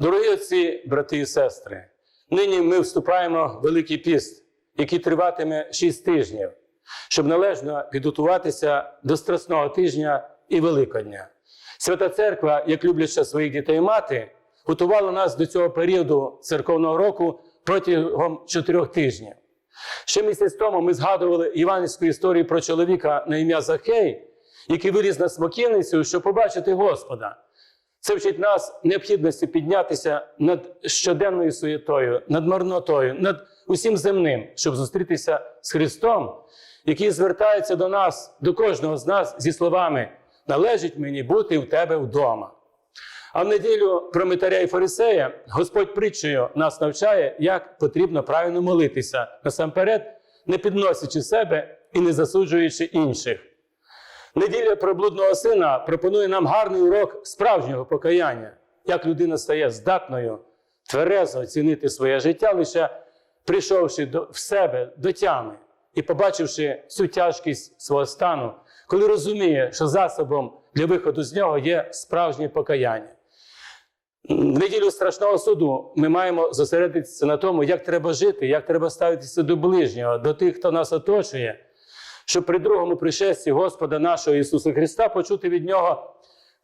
Дорогі отці, брати і сестри, нині ми вступаємо в Великий піст, який триватиме 6 тижнів, щоб належно підготуватися до Страсного тижня і Великодня. Свята Церква, як любляча своїх дітей мати, готувала нас до цього періоду церковного року протягом чотирьох тижнів. Ще місяць тому ми згадували іванівську історію про чоловіка на ім'я Захей, який виліз на смоківницю, щоб побачити Господа. Це вчить нас необхідності піднятися над щоденною суєтою, над марнотою, над усім земним, щоб зустрітися з Христом, який звертається до нас, до кожного з нас зі словами належить мені бути в тебе вдома. А в неділю про Митаря і Фарисея Господь притчею нас навчає, як потрібно правильно молитися насамперед, не підносячи себе і не засуджуючи інших. Неділя про блудного сина пропонує нам гарний урок справжнього покаяння, як людина стає здатною тверезо оцінити своє життя, лише прийшовши до, в себе до тями і побачивши всю тяжкість свого стану, коли розуміє, що засобом для виходу з нього є справжнє покаяння. В неділю страшного суду ми маємо зосередитися на тому, як треба жити, як треба ставитися до ближнього, до тих, хто нас оточує, щоб при другому пришесті Господа нашого Ісуса Христа почути від Нього: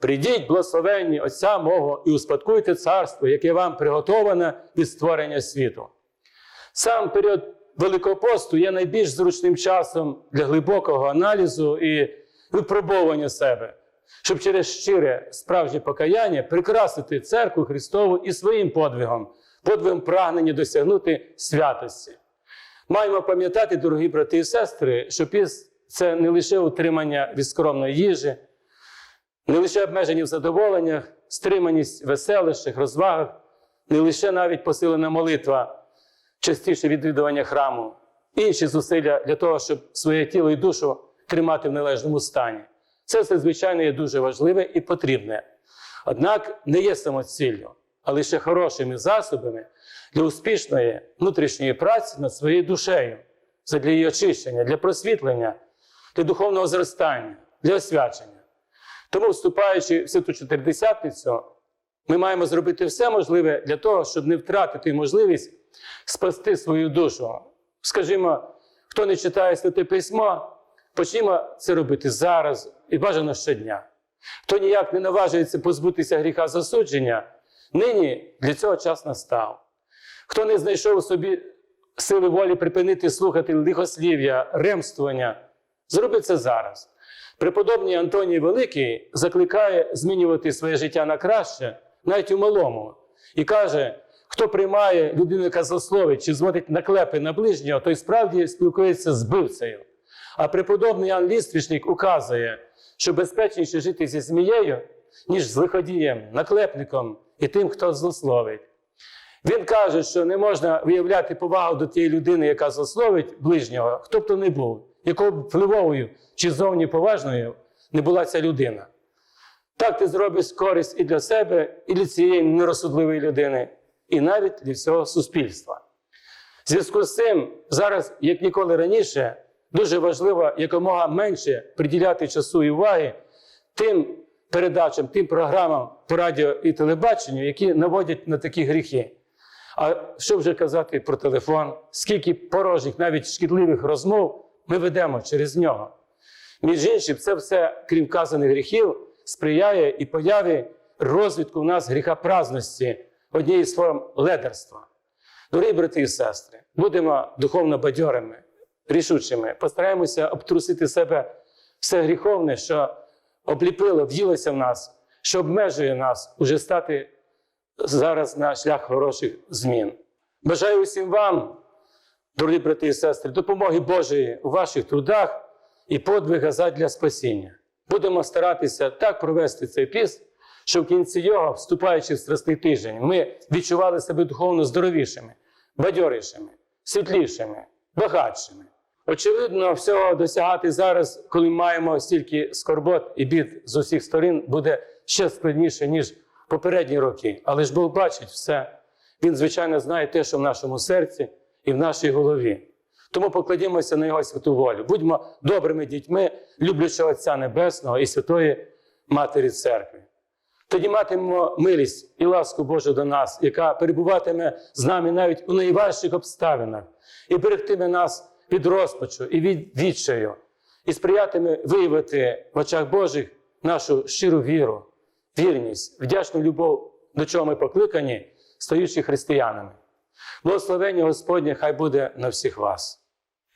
прийдіть, благословенні Отця мого, і успадкуйте царство, яке вам приготоване від створення світу. Сам період Великого посту є найбільш зручним часом для глибокого аналізу і випробовування себе, щоб через щире справжнє покаяння прикрасити церкву Христову і своїм подвигом, подвигом прагнення досягнути святості. Маємо пам'ятати, дорогі брати і сестри, що піст це не лише утримання від скромної їжі, не лише обмежені в задоволеннях, стриманість в веселищах, розвагах, не лише навіть посилена молитва, частіше відвідування храму, інші зусилля для того, щоб своє тіло і душу тримати в належному стані. Це все, звичайно, є дуже важливе і потрібне. Однак не є самоціллю, а лише хорошими засобами для успішної внутрішньої праці над своєю душею, для її очищення, для просвітлення, для духовного зростання, для освячення. Тому, вступаючи в святу Чотиридесятницю, ми маємо зробити все можливе для того, щоб не втратити можливість спасти свою душу. Скажімо, хто не читає святе письмо, почнімо це робити зараз і бажано щодня. Хто ніяк не наважується позбутися гріха засудження, нині для цього час настав. Хто не знайшов у собі сили волі припинити слухати лихослів'я, ремствування, зроби це зараз. Преподобний Антоній Великий закликає змінювати своє життя на краще, навіть у малому, і каже: хто приймає людину, яка злословить чи зводить наклепи на ближнього, той справді спілкується з бивцею. А преподобний Ян Ліствішник указує, що безпечніше жити зі змією, ніж з лиходієм, наклепником і тим, хто злословить. Він каже, що не можна виявляти повагу до тієї людини, яка злословить ближнього, хто б то не був, якою б впливовою чи зовні поважною не була ця людина. Так ти зробиш користь і для себе, і для цієї нерозсудливої людини, і навіть для всього суспільства. В зв'язку з цим зараз, як ніколи раніше, дуже важливо якомога менше приділяти часу і уваги тим передачам, тим програмам по радіо і телебаченню, які наводять на такі гріхи. А що вже казати про телефон, скільки порожніх, навіть шкідливих розмов ми ведемо через нього. Між іншим, це все, крім вказаних гріхів, сприяє і появі розвитку в нас гріха праздності, однієї з форм ледерства. Дорогі брати і сестри, будемо духовно бадьорими, рішучими, постараємося обтрусити себе все гріховне, що обліпило, в'їлося в нас, що обмежує нас уже стати зараз на шлях хороших змін. Бажаю усім вам, дорогі брати і сестри, допомоги Божої у ваших трудах і подвигах задля спасіння. Будемо старатися так провести цей піст, щоб в кінці його, вступаючи в страстний тиждень, ми відчували себе духовно здоровішими, бадьорішими, світлішими, багатшими. Очевидно, всього досягати зараз, коли маємо стільки скорбот і бід з усіх сторін, буде ще складніше, ніж попередні роки. Але ж Бог бачить все. Він, звичайно, знає те, що в нашому серці і в нашій голові. Тому покладімося на Його святу волю. Будьмо добрими дітьми, люблячи Отця Небесного і Святої Матері Церкви. Тоді матимемо милість і ласку Божу до нас, яка перебуватиме з нами навіть у найважчих обставинах, і берегтиме нас від розпачу і від відчаю, і сприятиме виявити в очах Божих нашу щиру віру, вірність, вдячну любов, до чого ми покликані, стаючи християнами. Благословення Господнє хай буде на всіх вас.